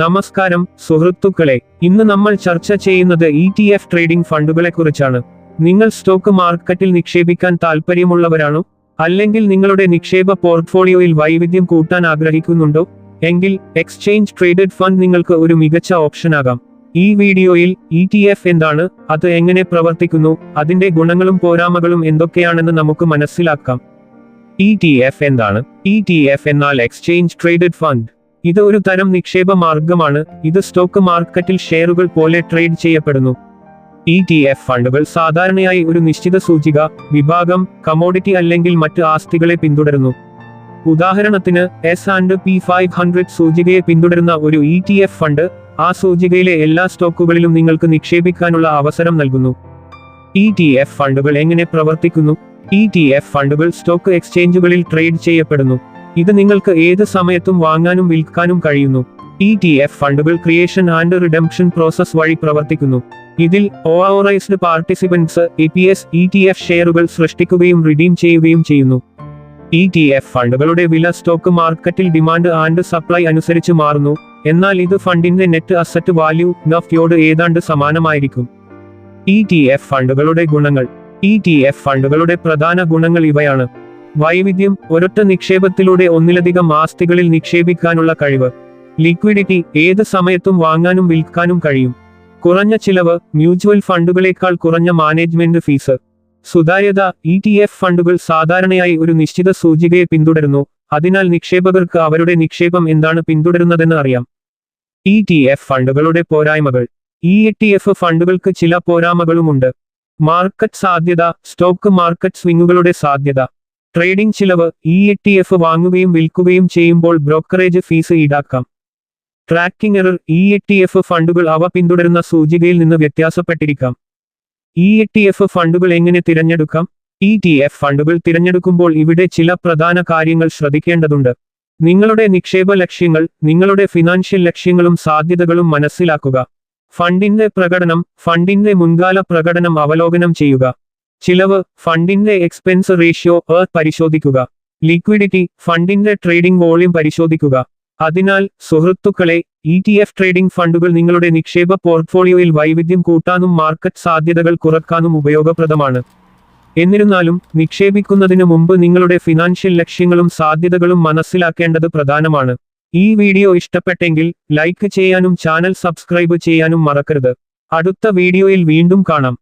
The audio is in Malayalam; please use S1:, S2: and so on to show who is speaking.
S1: നമസ്കാരം സുഹൃത്തുക്കളെ. ഇന്ന് നമ്മൾ ചർച്ച ചെയ്യുന്നത് ഇ ടി എഫ് ട്രേഡിംഗ് ഫണ്ടുകളെക്കുറിച്ചാണ്. നിങ്ങൾ സ്റ്റോക്ക് മാർക്കറ്റിൽ നിക്ഷേപിക്കാൻ താൽപ്പര്യമുള്ളവരാണോ? അല്ലെങ്കിൽ നിങ്ങളുടെ നിക്ഷേപ പോർട്ട്ഫോളിയോയിൽ വൈവിധ്യം കൂട്ടാൻ ആഗ്രഹിക്കുന്നുണ്ടോ? എങ്കിൽ എക്സ്ചേഞ്ച് ട്രേഡഡ് ഫണ്ട് നിങ്ങൾക്ക് ഒരു മികച്ച ഓപ്ഷനാകാം ഈ വീഡിയോയിൽ ഇ ടി എഫ് എന്താണ് അത് എങ്ങനെ പ്രവർത്തിക്കുന്നു അതിന്റെ ഗുണങ്ങളും പോരാമകളും എന്തൊക്കെയാണെന്ന് നമുക്ക് മനസ്സിലാക്കാം. ഇ ടി എഫ് എന്താണ്? ഇ ടി എഫ് എന്നാൽ എക്സ്ചേഞ്ച് ട്രേഡഡ് ഫണ്ട് ഇത് ഒരു തരം നിക്ഷേപ മാർഗമാണ്. ഇത് സ്റ്റോക്ക് മാർക്കറ്റിൽ ഷെയറുകൾ പോലെ ട്രേഡ് ചെയ്യപ്പെടുന്നു. ഇ ടി എഫ് ഫണ്ടുകൾ സാധാരണയായി ഒരു നിശ്ചിത സൂചിക വിഭാഗം കമോഡിറ്റി അല്ലെങ്കിൽ മറ്റ് ആസ്തികളെ പിന്തുടരുന്നു. ഉദാഹരണത്തിന് S and P five hundred സൂചികയെ പിന്തുടരുന്ന ഒരു ഇ ടി എഫ് ഫണ്ട് ആ സൂചികയിലെ എല്ലാ സ്റ്റോക്കുകളിലും നിങ്ങൾക്ക് നിക്ഷേപിക്കാനുള്ള അവസരം നൽകുന്നു. ഇ ടി എഫ് ഫണ്ടുകൾ എങ്ങനെ പ്രവർത്തിക്കുന്നു? ഇ ടി എഫ് ഫണ്ടുകൾ സ്റ്റോക്ക് എക്സ്ചേഞ്ചുകളിൽ ട്രേഡ് ചെയ്യപ്പെടുന്നു. ഇത് നിങ്ങൾക്ക് ഏത് സമയത്തും വാങ്ങാനും വിൽക്കാനും കഴിയുന്നു. ഇ ടി എഫ് ഫണ്ടുകൾ ക്രിയേഷൻ ആൻഡ് റിഡംഷൻ പ്രോസസ് വഴി പ്രവർത്തിക്കുന്നു. ഇതിൽ authorised participants A P S E T F ഷെയറുകൾ സൃഷ്ടിക്കുകയും റിഡീം ചെയ്യുകയും ചെയ്യുന്നു. ഇ ടി എഫ് ഫണ്ടുകളുടെ വില സ്റ്റോക്ക് മാർക്കറ്റിൽ ഡിമാൻഡ് ആൻഡ് സപ്ലൈ അനുസരിച്ച് മാറുന്നു. എന്നാൽ ഇത് ഫണ്ടിന്റെ നെറ്റ് അസറ്റ് വാല്യൂ നഫ്യോട് ഏതാണ്ട് സമാനമായിരിക്കും. ഇ ടി എഫ് ഫണ്ടുകളുടെ ഗുണങ്ങൾ. ഇ ടി എഫ് ഫണ്ടുകളുടെ പ്രധാന ഗുണങ്ങൾ ഇവയാണ്. വൈവിധ്യം ഒരൊറ്റ നിക്ഷേപത്തിലൂടെ ഒന്നിലധികം ആസ്തികളിൽ നിക്ഷേപിക്കാനുള്ള കഴിവ്. ലിക്വിഡിറ്റി ഏത് സമയത്തും വാങ്ങാനും വിൽക്കാനും കഴിയും. കുറഞ്ഞ ചിലവ് മ്യൂച്വൽ ഫണ്ടുകളേക്കാൾ കുറഞ്ഞ മാനേജ്മെന്റ് ഫീസ്. സുതാര്യത ഇ ടി എഫ് ഫണ്ടുകൾ സാധാരണയായി ഒരു നിശ്ചിത സൂചികയെ പിന്തുടരുന്നു. അതിനാൽ നിക്ഷേപകർക്ക് അവരുടെ നിക്ഷേപം എന്താണ് പിന്തുടരുന്നതെന്ന് അറിയാം. ഇ ടി എഫ് ഫണ്ടുകളുടെ പോരായ്മകൾ. ഇ ടി എഫ് ഫണ്ടുകൾക്ക് ചില പോരായ്മകളുമുണ്ട്. മാർക്കറ്റ് സാധ്യത സ്റ്റോക്ക് മാർക്കറ്റ് സ്വിങ്ങുകളുടെ സാധ്യത. ട്രേഡിംഗ് ചിലവ് ഇ എ ടി എഫ് വാങ്ങുകയും വിൽക്കുകയും ചെയ്യുമ്പോൾ brokerage fees ഈടാക്കാം. Tracking error E A T F ഫണ്ടുകൾ അവ പിന്തുടരുന്ന സൂചികയിൽ നിന്ന് വ്യത്യാസപ്പെട്ടിരിക്കാം. ഇ എ ടി എഫ് ഫണ്ടുകൾ എങ്ങനെ തിരഞ്ഞെടുക്കാം? ഇ ടി എഫ് ഫണ്ടുകൾ തിരഞ്ഞെടുക്കുമ്പോൾ ഇവിടെ ചില പ്രധാന കാര്യങ്ങൾ ശ്രദ്ധിക്കേണ്ടതുണ്ട്. നിങ്ങളുടെ നിക്ഷേപ ലക്ഷ്യങ്ങൾ നിങ്ങളുടെ ഫിനാൻഷ്യൽ ലക്ഷ്യങ്ങളും സാധ്യതകളും മനസ്സിലാക്കുക. ഫണ്ടിന്റെ പ്രകടനം ഫണ്ടിന്റെ മുൻകാല പ്രകടനം അവലോകനം ചെയ്യുക. ചിലവ് ഫണ്ടിന്റെ എക്സ്പെൻസ് റേഷ്യോ പരിശോധിക്കുക. ലിക്വിഡിറ്റി ഫണ്ടിന്റെ ട്രേഡിംഗ് വോളിയം പരിശോധിക്കുക. അതിനാൽ സുഹൃത്തുക്കളെ ഇ ടി എഫ് ട്രേഡിംഗ് ഫണ്ടുകൾ നിങ്ങളുടെ നിക്ഷേപ പോർട്ട്ഫോളിയോയിൽ വൈവിധ്യം കൂട്ടാനും മാർക്കറ്റ് സാധ്യതകൾ കുറക്കാനും ഉപയോഗപ്രദമാണ്. എന്നിരുന്നാലും നിക്ഷേപിക്കുന്നതിന് മുമ്പ് നിങ്ങളുടെ ഫിനാൻഷ്യൽ ലക്ഷ്യങ്ങളും സാധ്യതകളും മനസ്സിലാക്കേണ്ടത് പ്രധാനമാണ്. ഈ വീഡിയോ ഇഷ്ടപ്പെട്ടെങ്കിൽ ലൈക്ക് ചെയ്യാനും ചാനൽ സബ്സ്ക്രൈബ് ചെയ്യാനും മറക്കരുത്. അടുത്ത വീഡിയോയിൽ വീണ്ടും കാണാം.